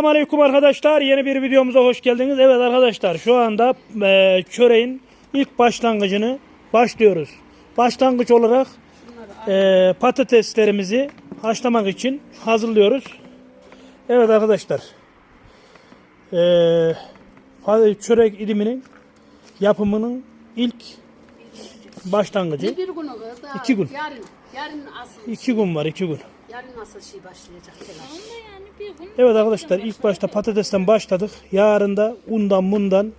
Selamun Aleyküm arkadaşlar. Yeni bir videomuza hoş geldiniz. Evet arkadaşlar şu anda e, çöreğin ilk başlangıcını başlıyoruz. Başlangıç olarak e, patateslerimizi haşlamak için hazırlıyoruz. Evet arkadaşlar. E, çörek iliminin yapımının ilk başlangıcı. Bir kız daha İki gün. Yarın, yarın asıl, İki gün var iki gün. yarın asıl şey başlayacak telaş. Evet arkadaşlar ilk başta patatesten başladık. Yarın da undan mundan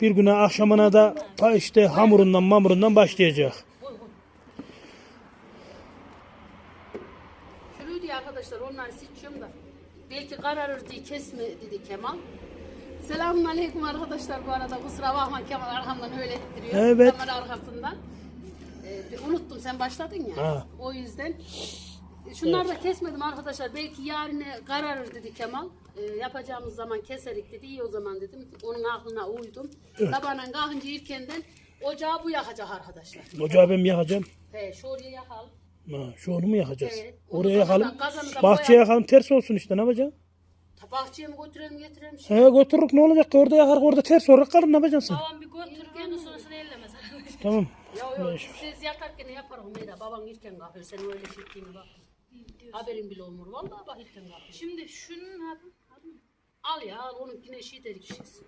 bir güne akşamına da işte hamurundan mamurundan başlayacak. Şunu diye arkadaşlar onları seçiyorum da belki kararır diye kesme dedi Kemal. Selamun aleyküm arkadaşlar bu arada kusura bakma Kemal arkamdan öyle ettiriyor. Evet. Kamera arkasından. Ee, unuttum sen başladın ya. Ha. O yüzden. Şunları da kesmedim arkadaşlar. Belki yarın kararır dedi Kemal. Ee, yapacağımız zaman keserik dedi. İyi o zaman dedim. Onun aklına uydum. Sabahın kalkınca ilkenden ocağı bu yakacak arkadaşlar. Ocağı ben mi yakacağım? He, şu oraya yakalım. Ha, şu onu mu yakacağız? Evet. Onu Oraya yakalım. Bahçeye yakalım ters olsun işte ne yapacağız? Ta bahçeye mi götürelim getirelim şey. He götürürük ne olacak orada yakarız orada ters olarak kalır ne yapacaksın sen? Babam bir götürüp ondan sonrasını ellemez. Tamam. Yo yo siz yatarken yaparım Meyra. Baban ilken kalkıyor. Sen öyle şey ettiğini bak. Haberin bile olmur. Vallahi bak ilken kalkıyor. Şimdi şunun adı, adı mı? Al ya al onunkine şey dedik şeysi.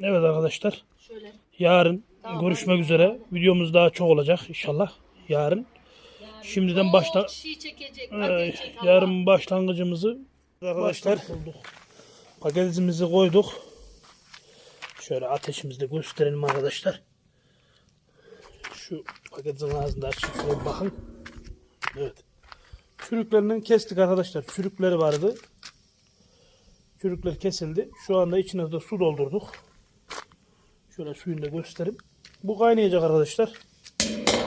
Evet arkadaşlar. Şöyle. Yarın görüşmek üzere. Videomuz daha çok olacak inşallah. Yarın. Şimdiden başla şey çekecek. Ee, Hadi çek Allah. yarın başlangıcımızı arkadaşlar paketimizi koyduk. Şöyle ateşimizi de gösterelim arkadaşlar. Şu paketin ağzında açıp bakın. Evet. Çürüklerinden kestik arkadaşlar. Çürükleri vardı. Çürükler kesildi. Şu anda içine de su doldurduk. Şöyle suyunu da göstereyim. Bu kaynayacak arkadaşlar.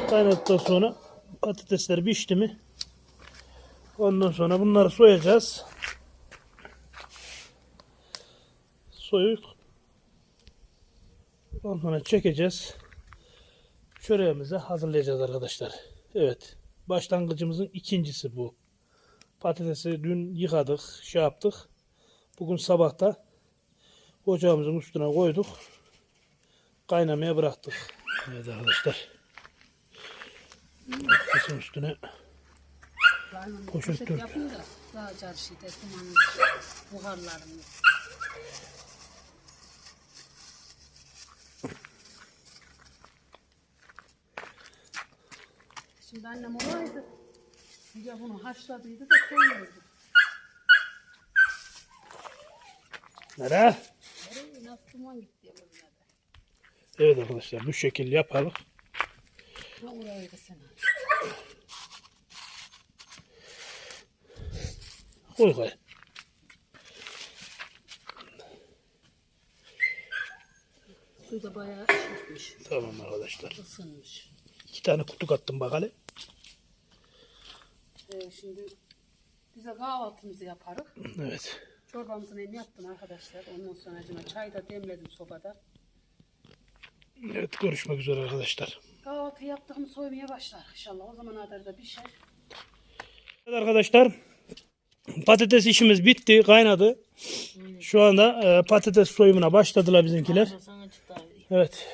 Kaynadıktan sonra patatesler pişti mi Ondan sonra bunları soyacağız. Soyup ondan sonra çekeceğiz. Çöreğimizi hazırlayacağız arkadaşlar. Evet. Başlangıcımızın ikincisi bu. Patatesi dün yıkadık, şey yaptık. Bugün sabahta ocağımızın üstüne koyduk. Kaynamaya bıraktık. Evet arkadaşlar. Patatesin üstüne Poşet dök. yapın da daha çarşıda dumanın buharlarını. Şimdi annem olaydı. De bunu haşladıydı da koyuyordu. Nereye? Nereye nasıl duman gitti ya bunlarda. Evet arkadaşlar bu şekil yapalım. Ne oraydı sen? Koy koy. Su da bayağı şişmiş, Tamam arkadaşlar. ısınmış. İki tane kutu kattım bakalım. Ee, şimdi bize kahvaltımızı yaparız. Evet. Çorbamızın elini yaptım arkadaşlar. Ondan sonra acıma çay da demledim sobada. Evet görüşmek üzere arkadaşlar. Kahvaltı yaptığımı soymaya başlar inşallah. O zamana kadar da pişer. Evet arkadaşlar. Patates işimiz bitti, kaynadı. Şu anda e, patates soyumuna başladılar bizimkiler. Evet.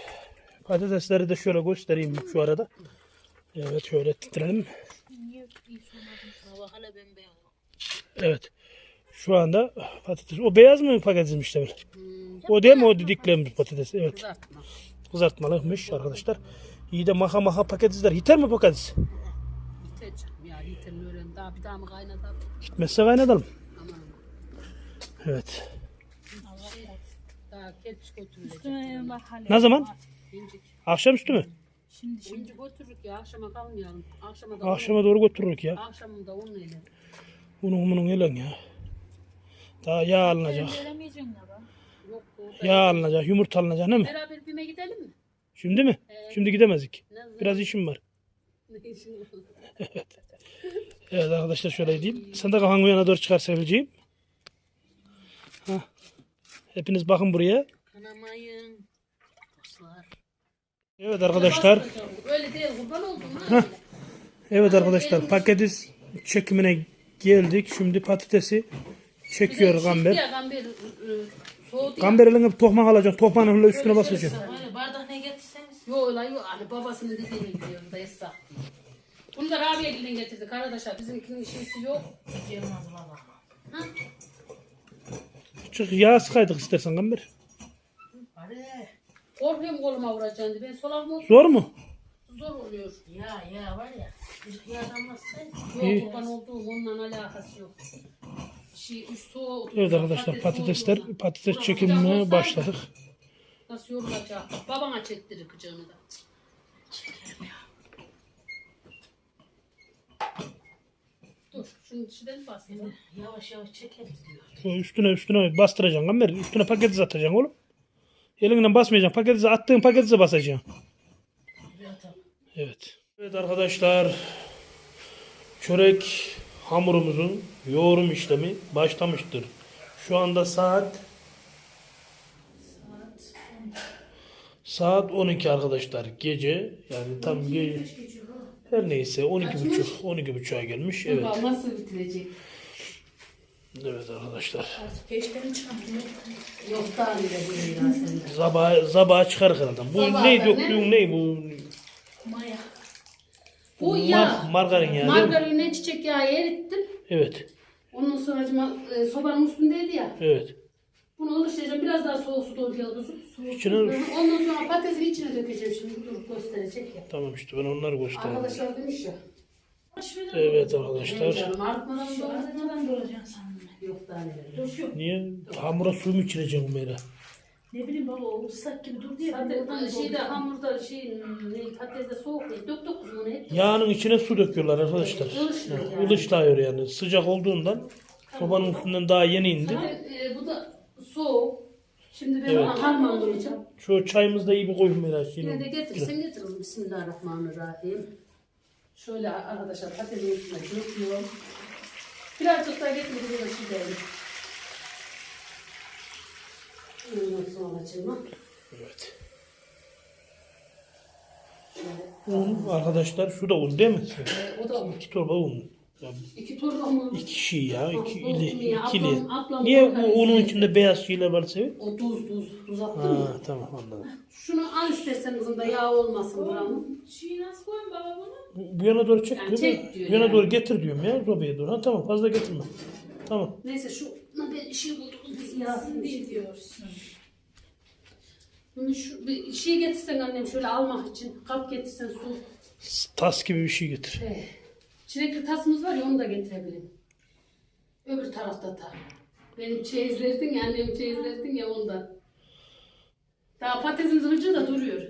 Patatesleri de şöyle göstereyim şu arada. Evet şöyle titrelim. Niye iyi. Evet. Şu anda patates. O beyaz mı patatesmiş de O değil mi o didiklerimiz patates? Evet. Kızartma. Kızartmalıymış arkadaşlar. İyi de maha maha patatesler. Yeter mi? Yeter canım ya. Yeter öğren. Daha bir daha mı kaynatalım? Gitmezse kaynatalım. Aman. Evet. Daha götürülecek. Hala. Ne zaman? Akşamüstü mü? Şimdi şimdi. İncik götürürük ya. Akşama kalmayalım. Akşama da Akşama doğru götürürük ya. Akşamında onun ile. Bunun bunun elin ya. Daha yağ alınacak. Veremeyeceksin ya. Yok orada. Yağ alınacak, yumurta alınacak değil mi? Beraber bime gidelim mi? Şimdi mi? Şimdi gidemezdik. Ne zaman? Biraz işim var. Ne işin var? Evet arkadaşlar şöyle diyeyim. Sen de kafanı yana doğru çıkar Sevilciğim. Hah. Hepiniz bakın buraya. Kanamayın. Evet arkadaşlar. Öyle değil kurban oldum. Ha? Evet arkadaşlar patates çekimine geldik. Şimdi patatesi Çekiyor gamber. Soğudu ya. Gamber eline bir tohman alacaksın. Tohmanın öyle üstüne basacaksın. Öyle bardak ne getirseniz. Yo lan yo hani babasının dediğini biliyor da esnaf. Bunu da Rabia elinden getirdik arkadaşlar. Bizimkinin işisi yok. Baba. Ha? Çık yağ sıkaydık istersen gamber. Korkuyorum koluma vuracaksın diye. Ben solak mı? Zor mu? Zor oluyor. Ya ya var ya. Bir yardımlaşsın. İyi. Yok kurban olduğum onunla alakası yok. Şey, üst soğuğu Evet arkadaşlar patatesler soğuduğunda- patates çekimine başladık. Nasıl yorulacak? Babana çektirir kıcığını da. Dur, şunu dışından basayım. Yavaş yavaş çekelim diyor. Üstüne üstüne bastıracaksın gamber. Üstüne paketize atacaksın oğlum. Elinden basmayacaksın. Paketize attığın paketize basacaksın. Evet. Evet arkadaşlar. Çörek hamurumuzun yoğurum işlemi başlamıştır. Şu anda saat saat 12 arkadaşlar. Gece yani tam gece her neyse 12 buçuk 12 buçuğa gelmiş. Evet. Evet. Nasıl bitirecek? Evet arkadaşlar. Artık peşten çıkamıyor. Yok daha bile değil ya sende. Zabah zabah çıkar herhalde. Bu Sabaha ne da döktüğün ne bu? Maya. Bu Mar- yağ. margarin yağı değil mi? Margarine çiçek yağı erittim. Evet. Ondan sonra acıma, e, sobanın üstündeydi ya. Evet. Bunu ılıştıracağım. Biraz daha soğuk su. Soğuk su. İçine- Ondan sonra patatesin içine dökeceğim şimdi. Dur gösterecek ya. Tamam işte ben onları göstereyim. Arkadaşlar demiş ya. Evet arkadaşlar. canım artmadan doğru? Neden duracaksın sandım ben. Yok daha neler. Yok yok. Niye? Hamura su mu içireceksin Umeyra? Ne bileyim baba o ıslak gibi dur diye. ben Zaten oradan şeyde doldurdum. hamurda şey ne patatesde soğuk değil. Dök dök kızım onu hep. Yağının içine su döküyorlar arkadaşlar. Ilışıyor Ha, yani. Ilışlıyor yani. Sıcak olduğundan sobanın üstünden daha yeni indi. Zaten e, bu da soğuk. Şimdi ben Evet. ona harmanlayacağım. Şu çayımızı da iyi bir koy Umeyra. Yine de getirsen getiririz. Bismillahirrahmanirrahim. Şöyle arkadaşlar patatesin üstüne döküyorum. Birazcık daha getiririz bunu çizelim. Ondan sonra. Evet. Şöyle. Un arkadaşlar şu da un değil mi? E, o da olur. İki torba un. İki torba mı? İki şey ya. iki ili, ya, ikili. ablam- ablam Niye unun izleyin. içinde beyaz şeyler var seviyor? O tuz tuz. Tuz attın mı? Ha tamam anladım. Şunu al istersen kızım da yağ olmasın buranın. Şeyi nasıl koyayım baba bunu? Bu bu yana doğru çek. Yani çek diyor Bu yana yani. doğru getir diyorum ya. Sobaya doğru. Ha tamam fazla getirme. Tamam. Neyse şu ben şey buldum. Biz yağsın diye. Ne diyorsun? Bunu şu bir şey getirsen annem şöyle almak için. Kap getirsen su. Tas gibi bir şey getir. Ee, çilekli tasımız var ya onu da getirebilirim. Öbür tarafta ta. Benim çeyizlerdin ya annem çeyizlerdin ya ondan. Daha patatesin zıvıcı da duruyor.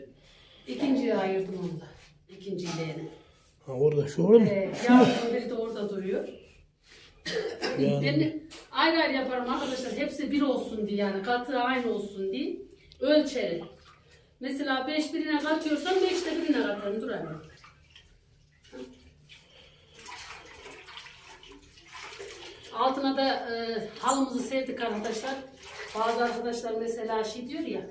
İkinciye ayırdım onu da. İkinci ileğini. Ha orada şu orada mı? Ee, yağın biri de orada duruyor. Yani. Ben ayrı ayrı yaparım arkadaşlar. Hepsi bir olsun diye yani katı aynı olsun diye ölçerim. Mesela 5 birine katıyorsam 5 de birine katarım. Dur anne. Altına da e, halımızı serdik arkadaşlar. Bazı arkadaşlar mesela şey diyor ya.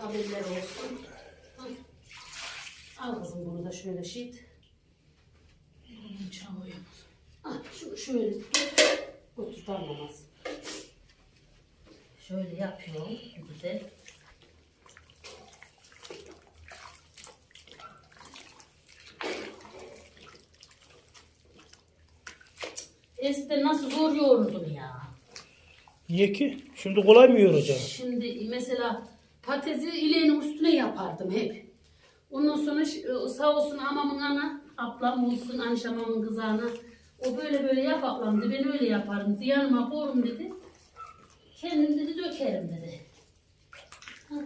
Kabirler olsun. Al kızım bunu da şöyle şit. Bunun içine. Ah, şu, şöyle oturtamamaz. Şöyle yapıyorum güzel. Eskiden nasıl zor yoğururdum ya. Niye ki? Şimdi kolay mı yoğuracaksın? Şimdi mesela patatesi ileğinin üstüne yapardım hep. Ondan sonra ş- sağ olsun amamın ana, ablam olsun anşamamın kızı ana. O böyle böyle yap ablam dedi, ben öyle yaparım dedi. Yanıma korum dedi. Kendim dedi dökerim dedi. Hah.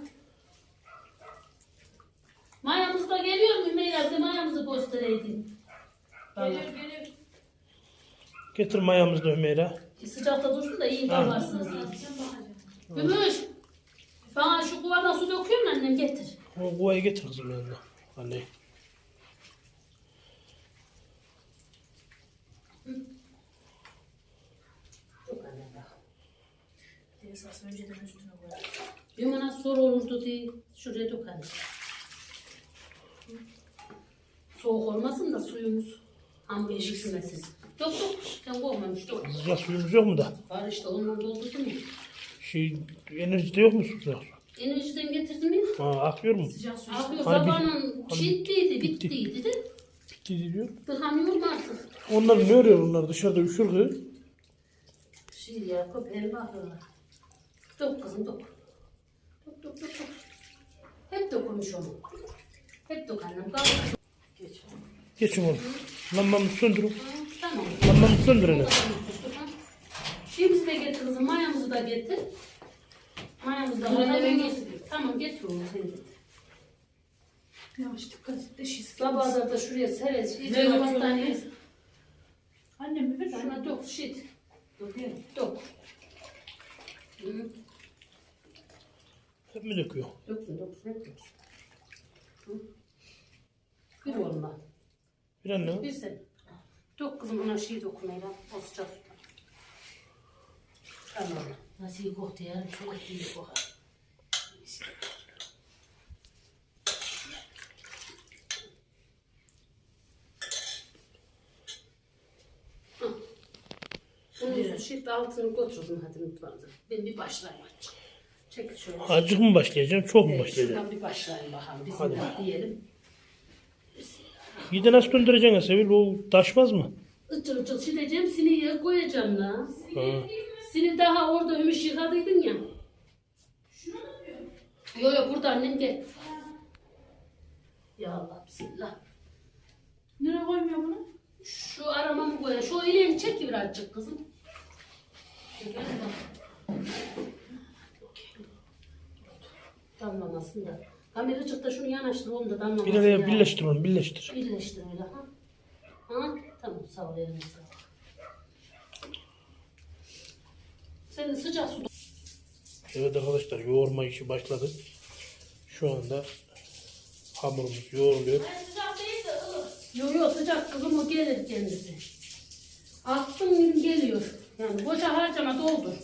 Mayamız da geliyor mu Meyrem de mayamızı göstereydin. Bana. Geliyor geliyor. Getir mayamızı da Ömer'e. Sıcakta dursun da iyi bakacağım. Gümüş. Bana şu kuvadan su döküyor mu annem getir. O kovayı getir kızım yanına. Anne. Çok annem bak. Esas önceden üstüne koyalım. Bir bana soru olurdu diye şuraya dök anne. Soğuk olmasın da suyumuz hamur pişmesin. Yok yok. Sen koymamış. Yok. Sıcak suyumuz yok mu da? Var işte ondan doldurdum ya. Şey enerjide yok mu sıcak su? Enerjiden getirdim ya. Ha akıyor mu? Sıcak su Akıyor Hani bir- zamanın şiddiydi, bittiydi de. Bitti diyor. Tıkanıyorum artık. Onlar ne örüyor onlar dışarıda üşür kız. Şey ya köpeğin bakıyorlar. Dok kızım dok. Dok dok dok dok. Hep dokumuş onu. Hep dok annem. Kalk. Geç. Geçin oğlum. Lambamızı söndürün. Tamam. Lambamızı söndürün. Şeyimizi de getir kızım, mayamızı da getir. Mayamızı da getir. Tamam getir onu sen getir. Yavaş dikkat et. Deşiz. Sabaha da şuraya sereriz. Ne İyice battaniye. Annem mi ver? Şuna dok shit. Dok. Hı. Hep mi döküyor? Döksün döksün hep döksün. Bir olma. Bir anne. Bir sen. Dök kızım ona şey dokunayla. O sıcak. Tamam. Nasıl iyi koktu ya? Çok iyi kokar. Hı. Bunun şimdi altını götürdüm hadi mutfağınıza. Ben bir başlayayım açık. Çekil şöyle. Azıcık mı başlayacağım? Çok mu Evet, başlayacağım? şuradan bir başlayayım bakalım. Bismillah diyelim. Bir de nasıl döndüreceksin Sevil? O taşmaz mı? Içıl içıl sileceğim, siniye koyacağım la. Ha. Seni daha orada ümüş yıkadıydın ya. Yo yo burada annem gel. Ya Allah bismillah. Nereye koymuyor bunu? Şu aramamı koy. Şu ileğini çek birazcık kızım. Gel bak. Damlamasın da. Kameracık da şunu yanaştır onu da damlamasın. Bir araya ya. birleştir onu birleştir. Birleştir öyle ha. Ha? Tamam sağ ol eline sağlık. Senin sıcak su Evet arkadaşlar yoğurma işi başladı. Şu anda hamurumuz yoğruluyor. Yo yo sıcak kızım o gelir kendisi. Attın gün geliyor. Yani boşa harcama doldur.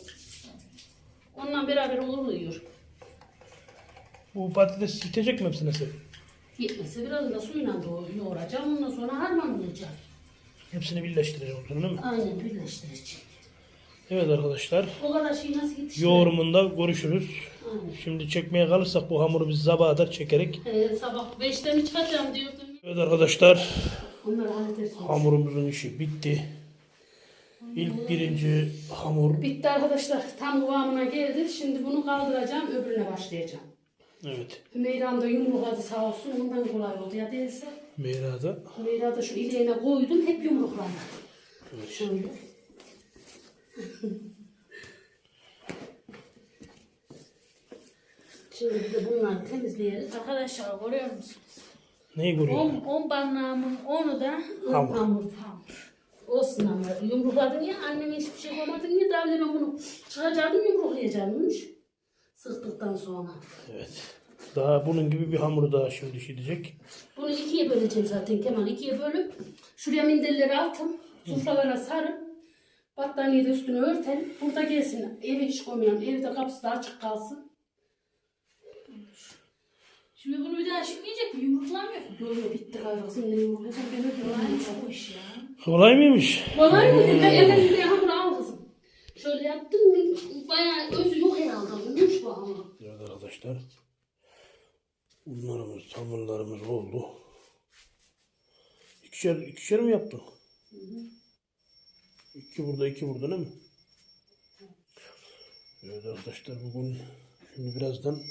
Onunla beraber oluyor. Bu patates yitecek mi hepsine Sevil? Yetmese biraz da suyla yoğuracağım. Ondan sonra harmanlayacağım. Hepsini birleştireceğim değil mi? Aynen birleştireceğim. Evet arkadaşlar. O kadar şey nasıl yetiştirir? Yoğurumunda görüşürüz. Aynen. Şimdi çekmeye kalırsak bu hamuru biz sabaha kadar çekerek. Ee, sabah 5'te mi çıkacağım diyordum. Evet arkadaşlar hamurumuzun işi bitti. İlk birinci hamur. Bitti arkadaşlar. Tam kıvamına geldi. Şimdi bunu kaldıracağım. Öbürüne başlayacağım. Evet. Hümeyram da yumrukladı sağ olsun. Ondan kolay oldu ya değilse. Meyra'da. Hümeyra da şu ileğine koydum. Hep yumrukladı. Şöyle. Şimdi bir de bunları temizleyelim. Arkadaşlar görüyor musunuz? Neyi görüyor? 10 10 barnağımın onu da Hamur. Hamur. Olsun ama yumrukladın ya anneme hiçbir şey koymadın ya davleme bunu çıkacaktın yumruklayacakmış. Sıktıktan sonra. Evet. Daha bunun gibi bir hamuru daha şimdi şişecek. Bunu ikiye böleceğim zaten Kemal. ikiye bölüp şuraya minderleri attım. Sufralara sarıp battaniyeyi de üstüne örtelim. Burada gelsin. Eve hiç koymayalım. Evde kapısı da açık kalsın. Şimdi bunu bir daha çıkmayacak mı? Yumruklamıyor. Böyle bitti gayrı kızım. Ne yumruklayacağım ben öyle Ay çok iş ya. Kolay mıymış? Kolay mı? Ben elinde hamur al kızım. Şöyle yaptın mı bayağı özü yok herhalde. Olmuş bu hamur. Evet arkadaşlar. Unlarımız, hamurlarımız oldu. İkişer, ikişer mi yaptın? İki burada, iki burada değil mi? Evet arkadaşlar bugün şimdi birazdan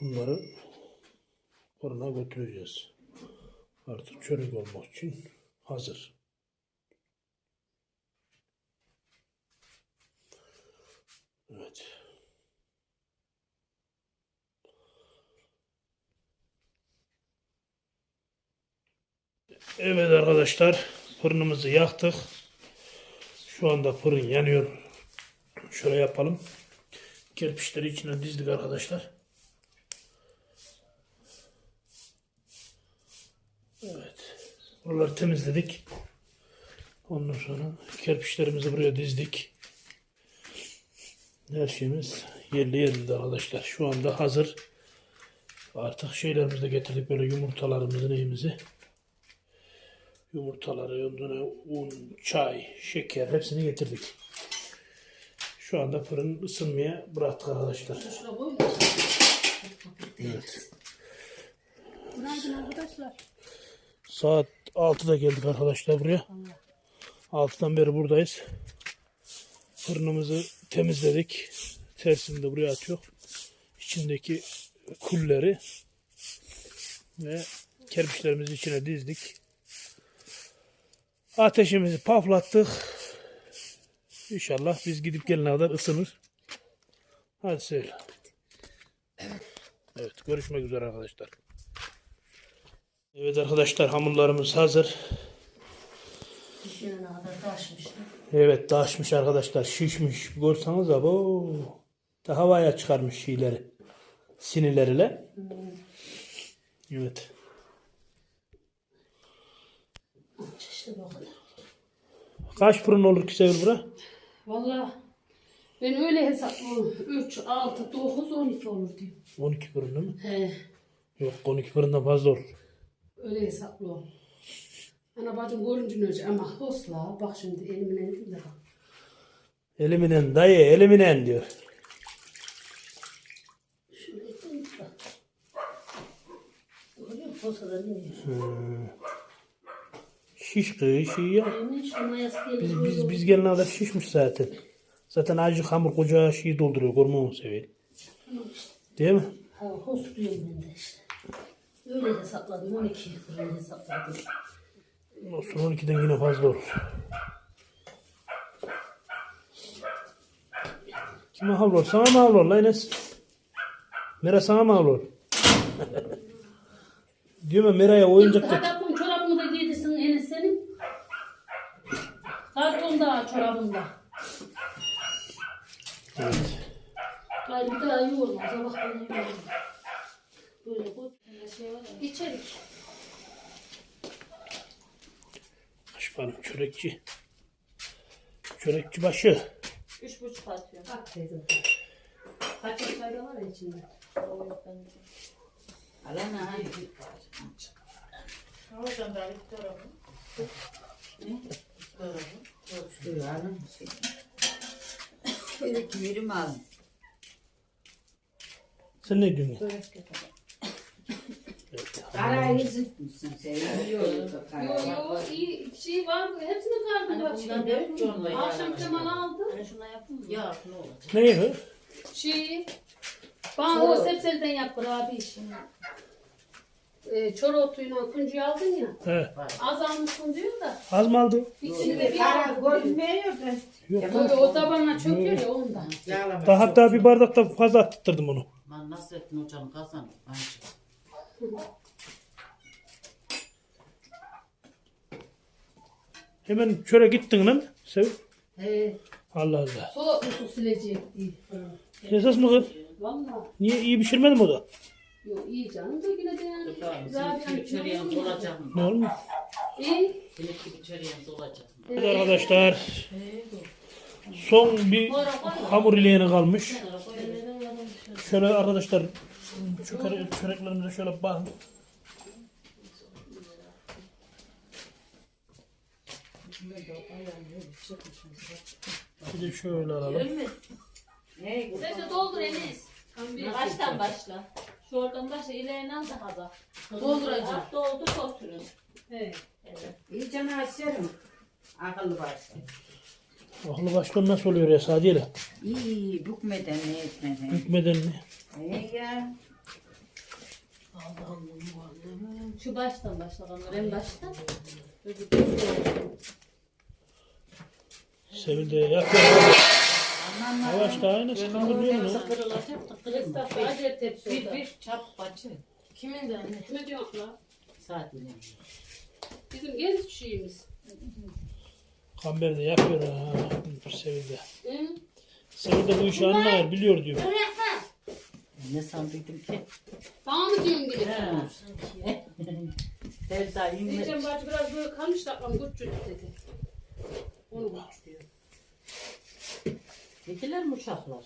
bunları fırına götüreceğiz. Artık çörek olmak için hazır. Evet. Evet arkadaşlar fırınımızı yaktık. Şu anda fırın yanıyor. Şöyle yapalım. Kerpiçleri içine dizdik arkadaşlar. Evet. Buraları temizledik. Ondan sonra kerpiçlerimizi buraya dizdik. Her şeyimiz yerli yerinde arkadaşlar. Şu anda hazır. Artık şeylerimizi de getirdik böyle yumurtalarımızı neyimizi. Yumurtaları, un, çay, şeker hepsini getirdik. Şu anda fırın ısınmaya bıraktık arkadaşlar. Evet. Günaydın arkadaşlar. Saat 6'da geldik arkadaşlar buraya. 6'dan beri buradayız. Fırınımızı temizledik. Tersini de buraya atıyor. İçindeki kulleri ve kerpiçlerimizi içine dizdik. Ateşimizi paflattık. İnşallah biz gidip gelene kadar ısınır. Hadi söyle. Evet görüşmek üzere arkadaşlar. Evet arkadaşlar hamurlarımız hazır. Yerine kadar taşmıştı. Evet taşmış arkadaşlar şişmiş. Görseniz abi daha havaya çıkarmış şeyleri. Sinirleriyle. Evet. İşte bu kadar. Kaç fırın olur ki Sevil bura? Valla ben öyle hesaplıyorum. 3, 6, 9, 12 olur diyor. 12 fırın değil mi? He, Yok 12 fırından fazla olur. öyle hesaplıyorum. Ana bacım görüncün önce ama hosla bak şimdi elimin elinde bak. Eliminen dayı eliminen diyor. Şöyle ettim bak. Görüyor musun? Hosla da ne diyor? Şiş kıyı şey ya. Biz, biz, biz gelene kadar şişmiş zaten. Zaten acı hamur koca şeyi dolduruyor. Sevil? Tamam işte. Değil mi? Ha, hos diyorum ben de işte. Öyle hesapladım. 12 fırın hesapladım. Olsun 12'den yine fazla olur. Kime havlor? Sana mı havlor lan Enes? Mera sana mı havlor? Diyor mu Mera'ya oyuncak getir. Hadi çorabını da giydirsin Enes senin. Kartonda çorabında. Evet. Gayrı bir daha iyi olmaz. Sabah ben iyi olmaz. Böyle koy. Şey var ya. İçerik. Başkanım çörekçi. Çörekçi başı. Üç buçuk atıyor. Bak teyzem. Kaçak çayda var ya içinde. O yok bende. Alana hadi. Oradan da bir tarafı. Dur alın. Şöyle kimirimi alın. Sen ne diyorsun? ya? Börek yapalım. Karayı zıtmışsın sen. Biliyorum Yo karayı. yo iyi şey var. Hepsini kardım bak bundan dört şimdi. yolla Akşam. Kemal aldı. Hani şuna yapın mı? Ya ne olur. Ne yapıyor? Şey. Bana o sepselden yap abi işini. Ee, çor otuyla kuncuyu aldın ya. He. Az almışsın diyor da. Az mı aldı? İkisini de bir Kara aldım. görünmüyor da. Yok. Böyle o tabanla çöküyor ya ondan. Daha hatta bir bardak da fazla attırdım onu. Ben Nasrettin hocam kazanır. Bence. Hemen çöre gittin lan. Sev. He. Allah Allah. Soğuk musluk silecek diye. Esas mı kız? Valla. Niye iyi pişirmedin o da? Yok iyi canım da yine de yani. Zaten senin gibi çöreğimiz olacak mı? Ne olmuş? İyi. Senin gibi çöreğimiz olacak mı? Evet arkadaşlar. Son bir hamur ileğine kalmış. Şöyle arkadaşlar çöre, çöreklerimize şöyle bakın. Bir de şöyle alalım. Ne? Sen de doldur Enes. Baştan başla. Şu oradan başla. İlerini al daha da. Dolduracağım. Doldur oturun. He. İyi canı açarım. Akıllı başla. Aklı başkan nasıl oluyor ya Sadiye'yle? İyi bükmeden ne etmeden. Hükmeden mi? Ne ya? Şu baştan başla en baştan. Sevil de yapıyor. Yavaş daha aynı sıkıntı oluyor mu? Bir bir çap bacı. Kimin de anne? Ne diyorsun la? Sadece. Bizim genç şeyimiz. Kamber de yapıyor ha. Sevil de. Hı? Sevil de bu işi anlar biliyor diyor. Ne sandıydım ki? Bana mı diyorsun gibi? Sevda yine. Diyeceğim bacı biraz böyle kalmış da güç dedi. Onu güç diyor. Yediler mi uşaklar?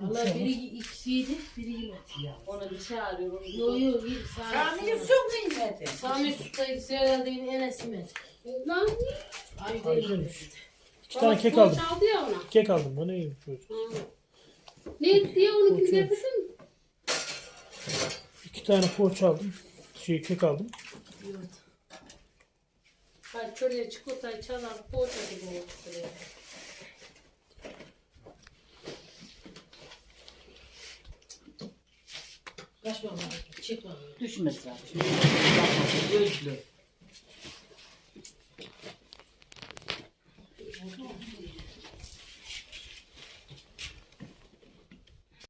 Valla biri ikisiydi, biri yemedi ya. Onu bir şey arıyor. Onu Yo yo iyi sağ Sami ol. su kıymeti. Sami Sultan'ı herhalde yine Enes yemedi. Lan Ay Ay, değil. demiş. İki tane kek aldım. Çaldı ya ona. Kek aldım. Bu neymiş böyle? Ne diye onu kim getirdin? İki tane poğaça aldım. Şey kek aldım. Hadi şuraya çikolatayı çalar, poğaça gibi oldu şuraya. Kaç baba? Çek baba. Düşmez zaten. Gözlü.